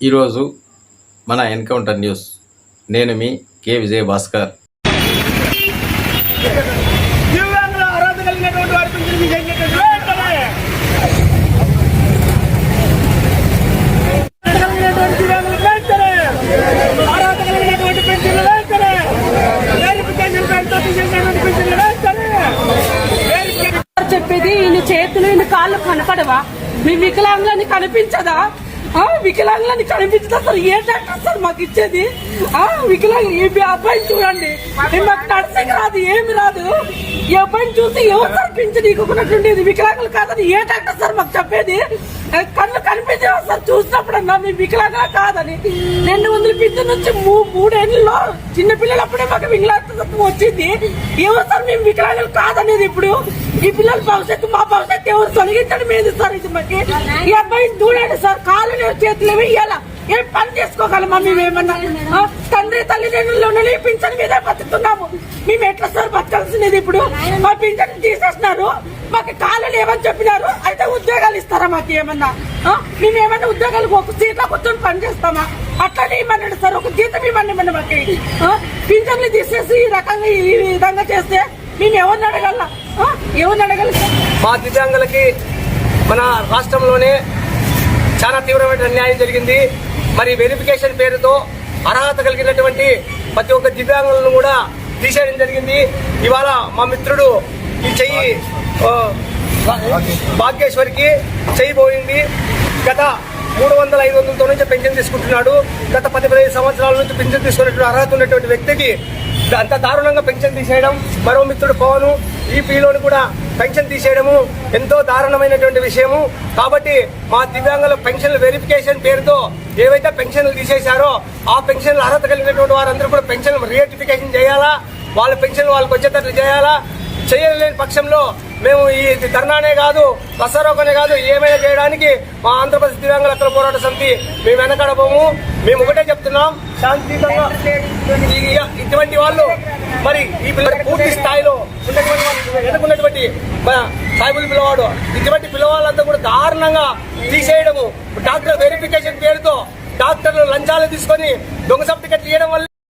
ఈరోజు మన encounter news. నేను మీ కె విజయ భాస్కర్ చెప్పేది ఈయన చేతులు ఈయన కాళ్ళు కనపడవా? మీ వికలాంగులని కనిపించదా? వికలాంగులని కనిపించదా సార్? ఏ డాక్టర్ సార్ మాకు ఇచ్చేది? ఆ వికలాంగులు ఈ అబ్బాయిని చూడండి. మాకు నర్సింగ్ రాదు ఏమి రాదు. ఈ అబ్బాయిని చూసి ఎవరు సార్ పింఛన్ ఇవ్వకున్నట్టుండేది వికలాంగులు కాదని ఏ డాక్టర్ సార్ మాకు చెప్పేది? కన్ను చూసినప్పుడన్నా మీ వికలాంగుల కాదని రెండు వందల పింఛన్ నుంచి మూ- మూడేళ్ళలో చిన్న అప్పుడే మాకు వికలాంగత్వం వచ్చింది. ఏమో సార్ మేము వికలాంగులు కాదనేది ఇప్పుడు? ఈ పిల్లల భవిష్యత్తు మా భవిష్యత్తు ఎవరు తొలగించడం ఏది సార్ ఇది మాకి? ఈ అబ్బాయి చూడండి సార్ కాళ్ళు చేతులు ఇవ్వాలా ఏం పని చేసుకోగలమా మేమేమన్నా తండ్రి తల్లిదండ్రులు పింఛన్ మీదే బతుకుతున్నాము. మేము ఎట్లా సార్ బతకాల్సినది ఇప్పుడు? మా పింఛన్ తీసేస్తున్నారు మాకు కాళ్ళు లేవని చెప్పినారు అయితే ఉద్యోగాలు ఇస్తారా మాకు ఏమన్నా? మేము ఉద్యోగాలు ఒక సీట్లో కూర్చొని పని చేస్తామా? అట్లనే ఇవ్వండి సార్ ఒక జీతం ఇవ్వండి ఇవ్వండి మాకు పింఛన్లు తీసేసి ఈ రకంగా ఈ విధంగా చేస్తే మేము ఎవరిని అడగల ఎవరిని అడగల మా దివ్యాంగులకి మన రాష్ట్రంలోనే చాలా తీవ్రమైన అన్యాయం జరిగింది. మరి వెరిఫికేషన్ పేరుతో అర్హత కలిగినటువంటి ప్రతి ఒక్క దివ్యాంగులను కూడా తీసేయడం జరిగింది. ఇవాళ మా మిత్రుడు ఈ చెయ్యి భాగ్యేశ్వరికి చెయ్యి పోయింది. గత మూడు వందల ఐదు వందలతో నుంచి పెన్షన్ తీసుకుంటున్నాడు. గత పది పదిహేను సంవత్సరాల నుంచి పెన్షన్ తీసుకున్నటువంటి అర్హత ఉన్నటువంటి వ్యక్తికి అంత దారుణంగా పెన్షన్ తీసేయడం మరో మిత్రుడు పవన్ ఈపీలోని కూడా పెన్షన్ తీసేయడము ఎంతో దారుణమైనటువంటి విషయము. కాబట్టి మా దివ్యాంగుల పెన్షన్ల వెరిఫికేషన్ పేరుతో ఏవైతే పెన్షన్లు తీసేశారో ఆ పెన్షన్ల అర్హత కలిగినటువంటి వారందరూ కూడా పెన్షన్ రియేటిఫికేషన్ చేయాలా? వాళ్ళ పెన్షన్ వాళ్ళకి వచ్చేటట్లు చేయాలా? చేయలేని పక్షంలో మేము ఈ ధర్నానే కాదు బస్సారోకనే కాదు ఏమైనా చేయడానికి మా ఆంధ్రప్రదేశ్ దివ్యాంగుల హక్కుల పోరాట సమితి మేము వెనకడబోము. మేము ఒకటే చెప్తున్నాం శాంతియుతంగా ఇటువంటి వాళ్ళు మరి ఈ పిల్లలు పూర్తి స్థాయిలో ఉన్నటువంటి సాయిబుల్ పిల్లవాడు ఇటువంటి పిల్లవాళ్ళంతా కూడా దారుణంగా తీసేయడము. డాక్టర్ వెరిఫికేషన్ పేరుతో డాక్టర్లు లంచాలు తీసుకొని దొంగ సర్టిఫికెట్లు ఇవ్వడం వల్ల